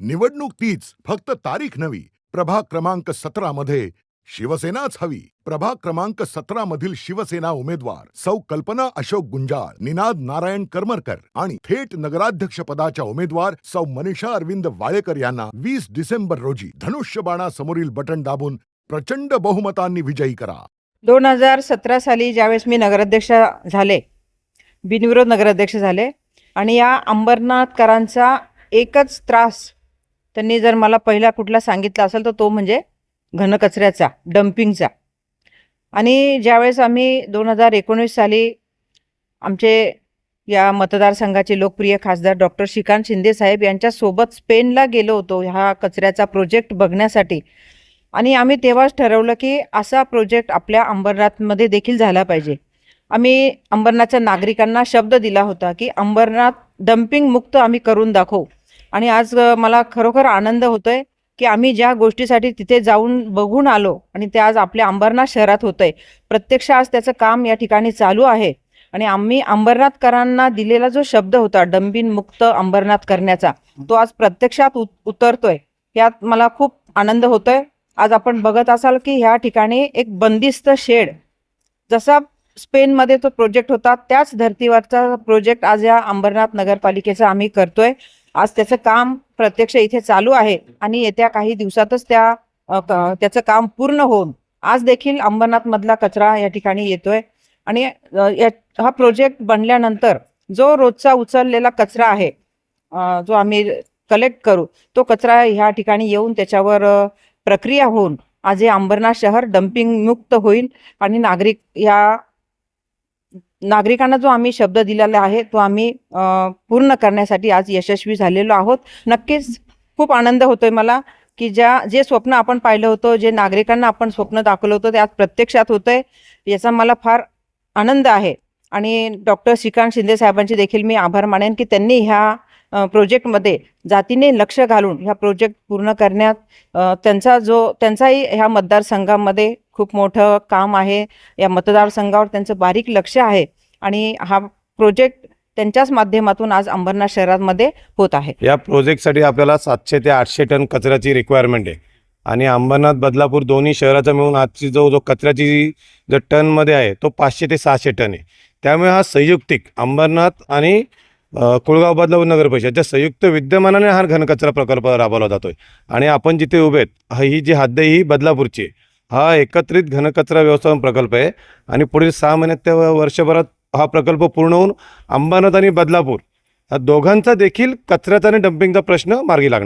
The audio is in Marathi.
निवडणूक तीच फक्त तारीख नवी प्रभाग क्रमांक सतरा मध्ये शिवसेनाच हवी. प्रभाग क्रमांक सतरा मधील शिवसेना उमेदवार सौ कल्पना अशोक गुंजाळ निनाद नारायण करमरकर आणि थेट नगराध्यक्ष पदाच्या उमेदवार सौ मनीषा अरविंद वाळेकर यांना वीस डिसेंबर रोजी धनुष्यबाणासमोरील बटन दाबून प्रचंड बहुमतांनी विजयी करा. दोन हजार सतरा साली ज्यावेळेस मी नगराध्यक्ष झाले बिनविरोध नगराध्यक्ष झाले आणि या अंबरनाथकरांचा एकच त्रास त्यांनी जर मला पहिला कुठला सांगितला असेल तर तो म्हणजे घनकचऱ्याचा डम्पिंगचा. आणि ज्यावेळेस आम्ही दोन हजार एकोणीस साली आमचे या मतदारसंघाचे लोकप्रिय खासदार डॉक्टर श्रीकांत शिंदे साहेब यांच्यासोबत स्पेनला गेलो होतो हा कचऱ्याचा प्रोजेक्ट बघण्यासाठी. आणि आम्ही तेव्हाच ठरवलं की असा प्रोजेक्ट आपल्या अंबरनाथमध्ये देखील झाला पाहिजे. आम्ही अंबरनाथच्या नागरिकांना शब्द दिला होता की अंबरनाथ डम्पिंग मुक्त आम्ही करून दाखवू. आणि आज मला खरोखर आनंद होतोय की आम्ही ज्या गोष्टीसाठी तिथे जाऊन बघून आलो आणि ते आज आपल्या अंबरनाथ शहरात होतंय. प्रत्यक्ष आज त्याचं काम या ठिकाणी चालू आहे. आणि आम्ही अंबरनाथकरांना दिलेला जो शब्द होता डंबिन मुक्त अंबरनाथ करण्याचा तो आज प्रत्यक्षात उत उतरतोय. यात मला खूप आनंद होतोय. आज आपण बघत असाल की ह्या ठिकाणी एक बंदिस्त शेड जसा स्पेनमध्ये तो प्रोजेक्ट होता त्याच धर्तीवरचा प्रोजेक्ट आज या अंबरनाथ नगरपालिकेचा आम्ही करतोय. आज त्याचं काम प्रत्यक्ष इथे चालू आहे आणि येत्या काही दिवसातच त्या क- त्याचं काम पूर्ण होऊन आज देखील अंबरनाथ मधला कचरा या ठिकाणी येतोय. आणि या हा प्रोजेक्ट बनल्यानंतर जो रोजचा उचललेला कचरा आहे जो आम्ही कलेक्ट करू तो कचरा ह्या ठिकाणी येऊन त्याच्यावर प्रक्रिया होऊन आज हे अंबरनाथ शहर डम्पिंग मुक्त होईल आणि नागरिक या नागरिकांना जो आम्ही शब्द दिलेला आहे तो आम्ही पूर्ण करण्यासाठी आज यशस्वी झालेलो आहोत. नक्कीच खूप आनंद होतोय मला की ज्या जे स्वप्न आपण पाहिलं होतं जे नागरिकांना आपण स्वप्न दाखवलं होतं ते आज प्रत्यक्षात होतंय. याचा मला फार आनंद आहे. आणि डॉक्टर श्रीकांत शिंदे साहेबांचे देखील मी आभार मानेन की त्यांनी ह्या प्रोजेक्टमध्ये जातीने लक्ष घालून ह्या प्रोजेक्ट पूर्ण करण्यात त्यांचा जो त्यांचाही ह्या मतदारसंघामध्ये खूप मोठं काम आहे. या मतदारसंघावर त्यांचं बारीक लक्ष आहे. आणि हा प्रोजेक्ट त्यांच्याच माध्यमातून आज अंबरनाथ शहरामध्ये होत आहे. या प्रोजेक्टसाठी आपल्याला सातशे ते आठशे टन कचऱ्याची रिक्वायरमेंट आहे. आणि अंबरनाथ बदलापूर दोन्ही शहराचा मिळून आजची जो जो कचऱ्याची जो टनमध्ये आहे तो पाचशे ते सहाशे टन आहे. त्यामुळे हा संयुक्तिक अंबरनाथ आणि कुळगाव बदलापूर नगर परिषदच्या संयुक्त विद्यमानाने हा घनकचरा प्रकल्प राबवला जातोय. आणि आपण जिथे उभे आहेत ही जी हद्द ही बदलापूरची आहे. हा एकत्रित घनकचरा व्यवस्थापन प्रकल्प आहे. आणि पुढील सहा महिन्यात ते वर्षभरात हा प्रकल्प पूर्ण होऊन अंबरनाथ आणि बदलापूर या दोघांचा देखील कचऱ्याचा आणि डम्पिंगचा प्रश्न मार्गी लागणार.